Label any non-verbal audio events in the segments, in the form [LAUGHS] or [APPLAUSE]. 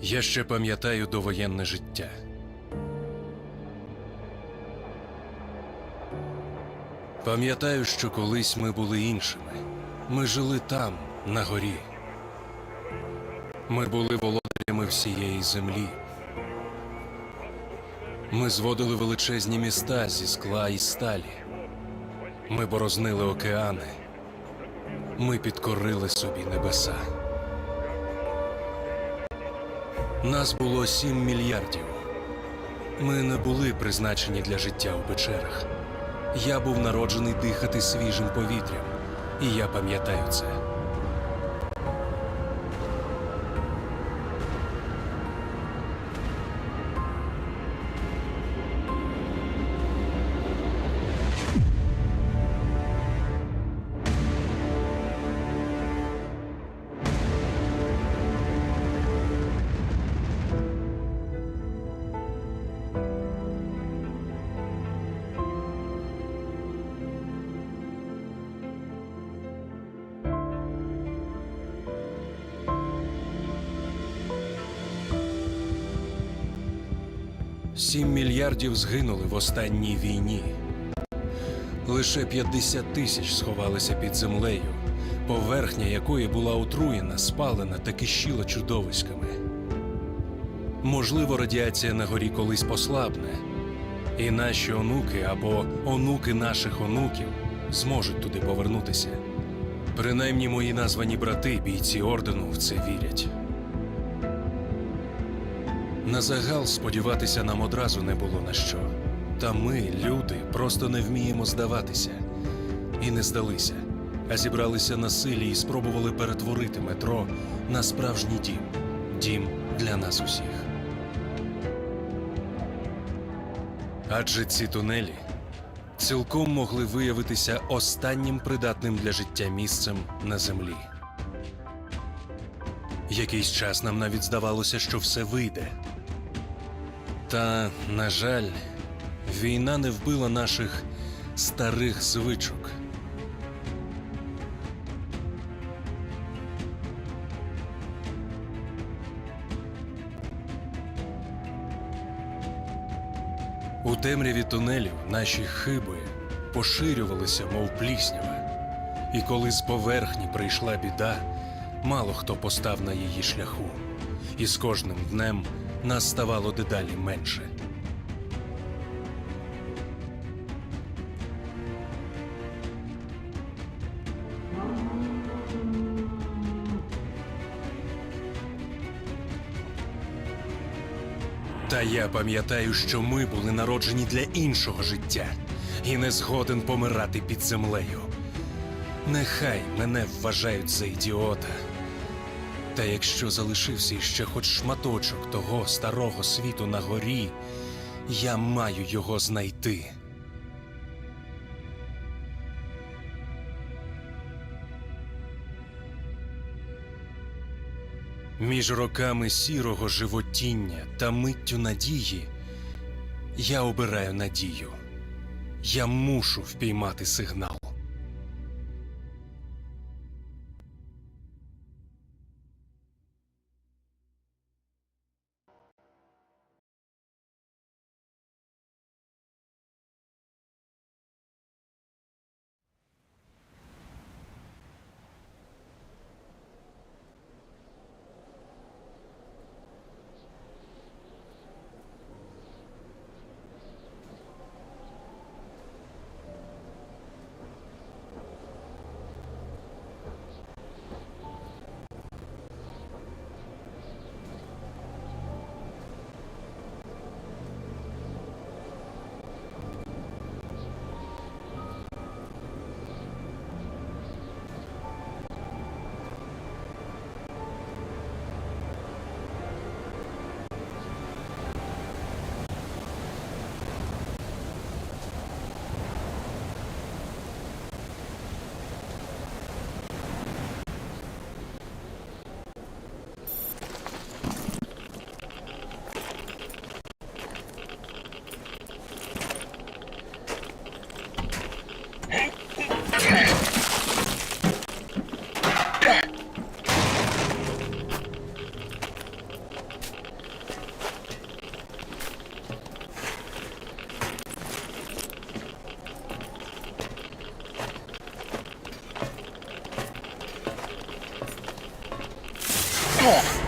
Я ще пам'ятаю довоєнне життя. Пам'ятаю, що колись ми були іншими. Ми жили там, на горі. Ми були володарями всієї землі. Ми зводили величезні міста зі скла і сталі. Ми борознили океани. Ми підкорили собі небеса. Нас було сім мільярдів. Ми не були призначені для життя у печерах. Я був народжений дихати свіжим повітрям, і я пам'ятаю це. Мільярдів згинули в останній війні. Лише 50 тисяч сховалися під землею, поверхня якої була отруєна, спалена та кишіла чудовиськами. Можливо, радіація на горі колись послабне, і наші онуки або онуки наших онуків зможуть туди повернутися. Принаймні мої названі брати, бійці ордену, в це вірять. На загал сподіватися нам одразу не було на що. Та ми, люди, просто не вміємо здаватися. І не здалися, а зібралися на силі і спробували перетворити метро на справжній дім. Дім для нас усіх. Адже ці тунелі цілком могли виявитися останнім придатним для життя місцем на землі. Якийсь час нам навіть здавалося, що все вийде. Та, на жаль, війна не вбила наших старих звичок. У темряві тунелів наші хиби поширювалися, мов пліснява. І коли з поверхні прийшла біда, мало хто постав на її шляху. І з кожним днем нас ставало дедалі менше. Та я пам'ятаю, що ми були народжені для іншого життя і не згоден помирати під землею. Нехай мене вважають за ідіота. Та якщо залишився іще хоч шматочок того старого світу на горі, я маю його знайти. Між роками сірого животіння та миттю надії я обираю надію. Я мушу впіймати сигнал. more.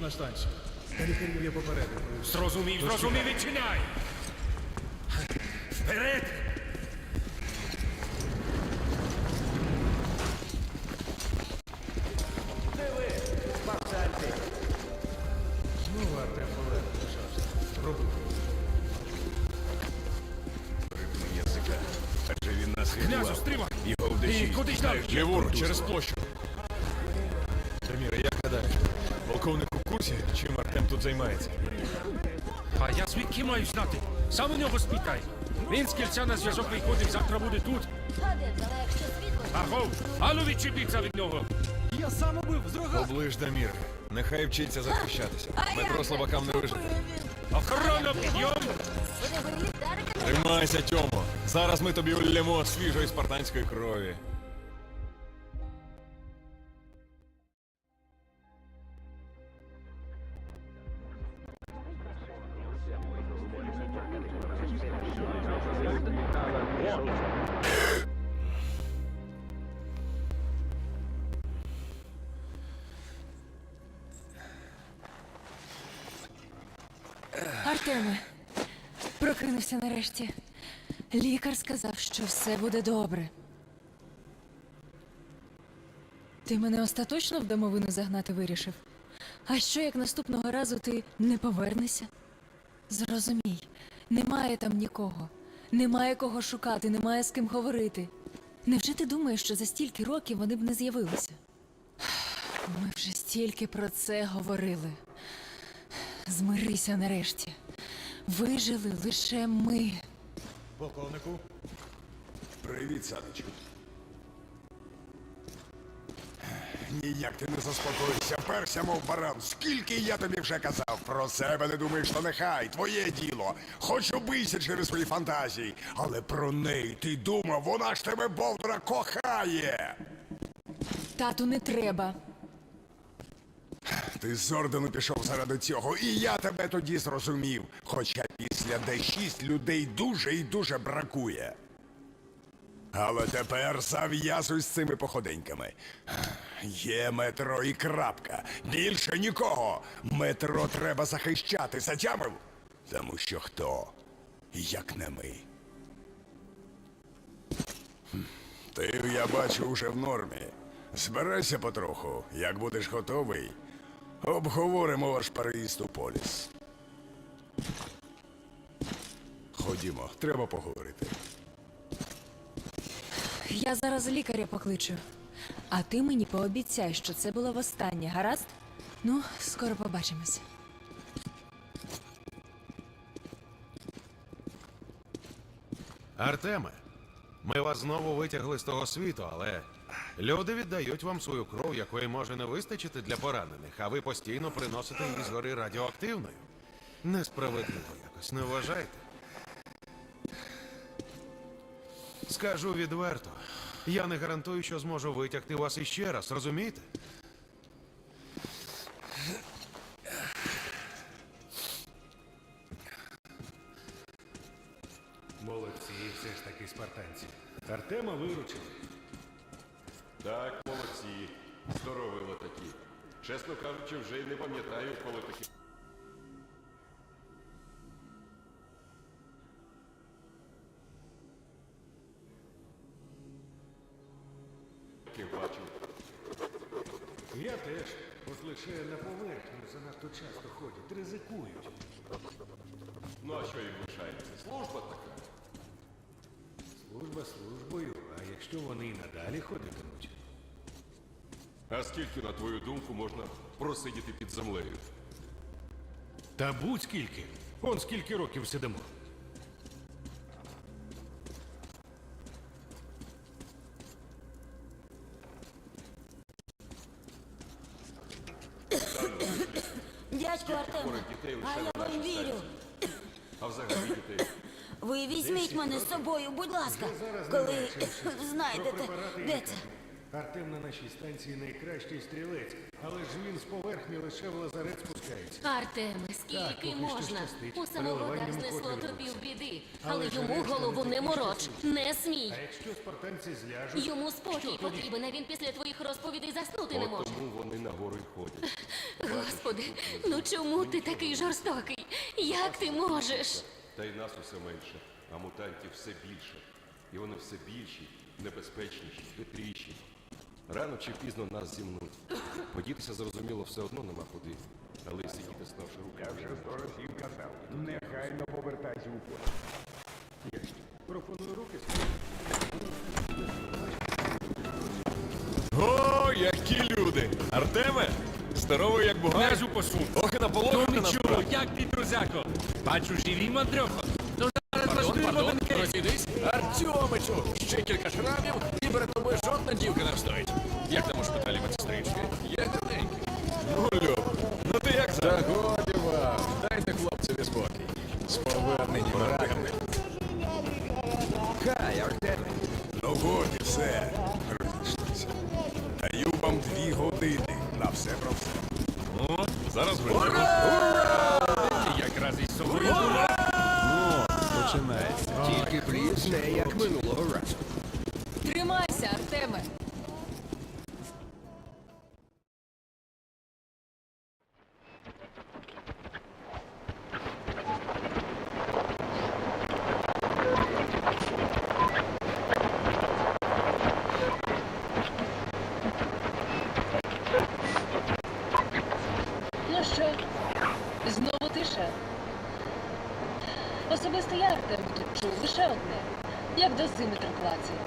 Ніч на станції. Лікарів я попередив. Зрозумів, зрозумів, відчиняй! Вперед! Ну, Артем Олег лишався. Роби. язика. Адже він нас Князю, стримай! Його в І куди ж далі? Ліворуч, Через площу. Тут займається? А я звідки маю знати? Сам у нього спитай. Він з кільця на зв'язок виходив, завтра буде тут. Агов, ану відчепіться від нього. Оближ Дамір. Нехай вчиться захищатися. Метро слабакам не вижити. Охорона, підйом! Тримайся, Тьомо. Зараз ми тобі улємо свіжої спартанської крові. Артеме, прокинувся нарешті. Лікар сказав, що все буде добре. Ти мене остаточно в домовину загнати вирішив. А що як наступного разу ти не повернешся? Зрозумій, немає там нікого, немає кого шукати, немає з ким говорити. Невже ти думаєш, що за стільки років вони б не з'явилися? Ми вже стільки про це говорили. Змирися нарешті. Вижили лише ми. Полковнику. Привіт, Саничу. Ніяк ти не заспокоїшся, перся, мов баран. Скільки я тобі вже казав про себе не думаєш, то нехай, твоє діло. Хоч убийся через свої фантазії, але про неї ти думав, вона ж тебе бовдра кохає. Тату, не треба. Ти з ордену пішов заради цього, і я тебе тоді зрозумів. Хоча після Д6 людей дуже і дуже бракує. Але тепер зав'язуй з цими походеньками. Є метро і крапка. Більше нікого. Метро треба захищати, затямив? Тому що хто, як не ми. Ти, я бачу, уже в нормі. Збирайся потроху. Як будеш готовий, обговоримо ваш переїзд у поліс. Ходімо, треба поговорити. Я зараз лікаря покличу. А ти мені пообіцяй, що це було востаннє, гаразд? Ну, скоро побачимось. Артеме, ми вас знову витягли з того світу, але люди віддають вам свою кров, якої може не вистачити для поранених, а ви постійно приносите її згори радіоактивною. Несправедливо якось, не вважаєте? Скажу відверто, я не гарантую, що зможу витягти вас іще раз, розумієте? Молодці, все ж таки спартанці. Артема виручили. Так, молодці. Здорові ви такі. Чесно кажучи, вже й не пам'ятаю, коли Бачив. Я теж. От лише на поверхню занадто часто ходять, ризикують. Ну а що їм лишається? Служба така. Служба службою, а якщо вони і надалі ходитимуть, А скільки, на твою думку, можна просидіти під землею? та будь скільки. Он скільки років сидимо. Дядько Артем, Хворих дітей а лише я на вам нашій вірю. станції. А взагалі дітей. Ви собою, будь ласка, коли [LAUGHS] знайдете, де це. Артем на нашій станції найкращий стрілець, але ж він з поверхні лише в лазарет спускається. Артеме, Так, скільки що можна? щастить. У самого Переливанням знесло котрі тобі в біди, Але але ж йому решта голову не не мороч, не смій. А якщо спартанці зляжуть, Йому спокій потрібен, а він після твоїх розповідей заснути не От може. тому вони на гори й ходять. [LAUGHS] Господи, ну чому ти такий жорстокий? Як ти можеш? Та й нас усе менше, а мутантів все більше. І вони все більші, небезпечніші, хитріші. Рано чи пізно нас зімнуть. Подітися зрозуміло все одно нема куди. Але сидіти ставши Я руками. вже сто разів казав. Нехайно повертайся у поле. пропоную руки О, які люди! Артеме? Здоровий як бугай. Князю посу. Ох, і наполохати нас. Чую, як ти, друзяко? Бачу, живі мандрьохо. Ну зараз розкриємо розійдись. Артемичу, ще кілька шрамів, і перед тобою жодна дівка не встоїть. Як там у шпиталі медсестрички? Є гарненькі. Ну, Люб, ну ти як за? годі вам, дайте хлопцеві спокій. З поверненням раками. Хай, Артеме. Ну от і все. Даю вам дві години на все про все. О, зараз вийдемо. Якраз із собою. Починається. Тільки пліс не як минулого разу. Тримайся, Артеме. Ну що, знову тиша? Особисто я Артем тут чув лише одне, як дозиметр клацає.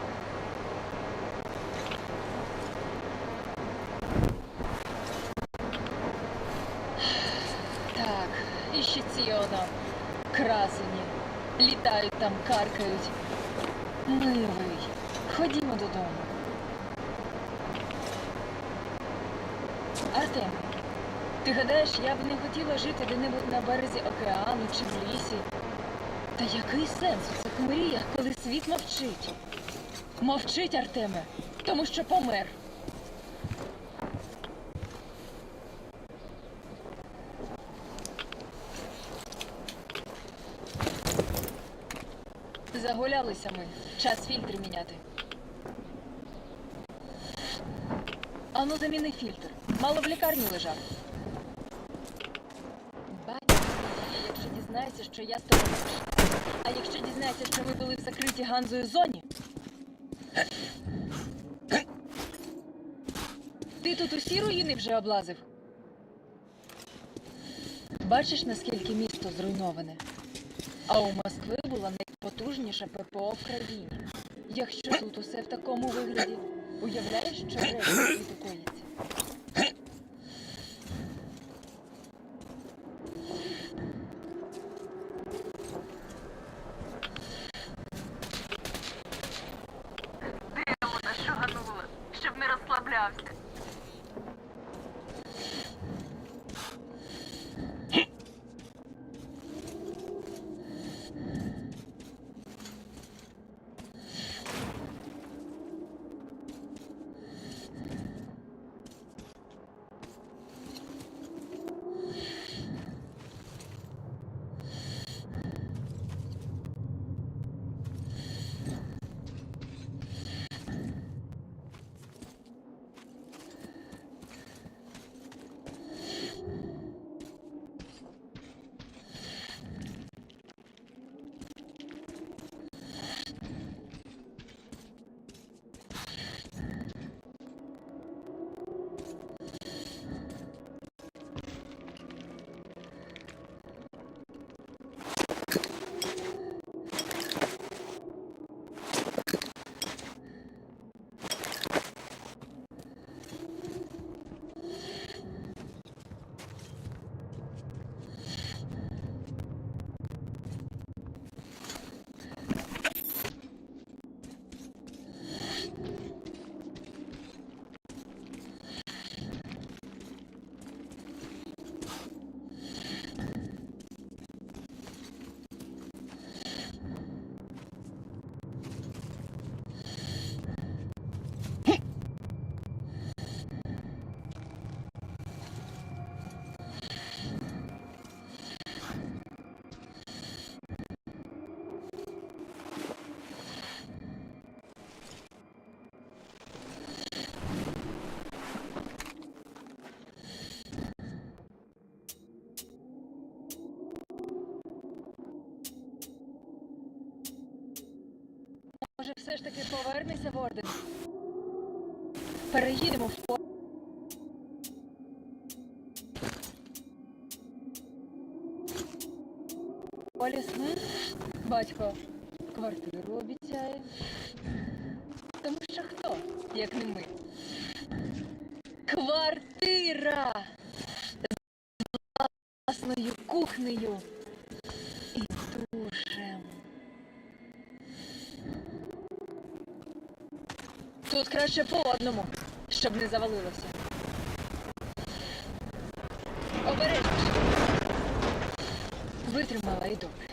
Так, і ці красені. Літають там, каркають. Милий, ходімо додому. Артем, ти гадаєш, я б не хотіла жити де-небудь на березі океану чи в лісі? Та який сенс у цих мріях, коли світ мовчить? Мовчить, Артеме, тому що помер. Загулялися ми. Час фільтри міняти. Ану, заміни фільтр. Мало в лікарні лежав. Батько, якщо дізнається, що я сторожиш. А якщо дізнається, що ви були в закритій Ганзою зоні. Ти тут усі руїни вже облазив. Бачиш, наскільки місто зруйноване? А у Москви була найпотужніша ППО в країні. Якщо тут усе в такому вигляді, уявляєш, що речі коїться? Все ж таки повернешся в орден? Переїдемо в по. Поліс, м? батько квартиру обіцяє. Тому що хто, як не ми? Квартира! З власною кухнею Тут краще по одному, щоб не завалилося. Обережніше. Витримала і добре.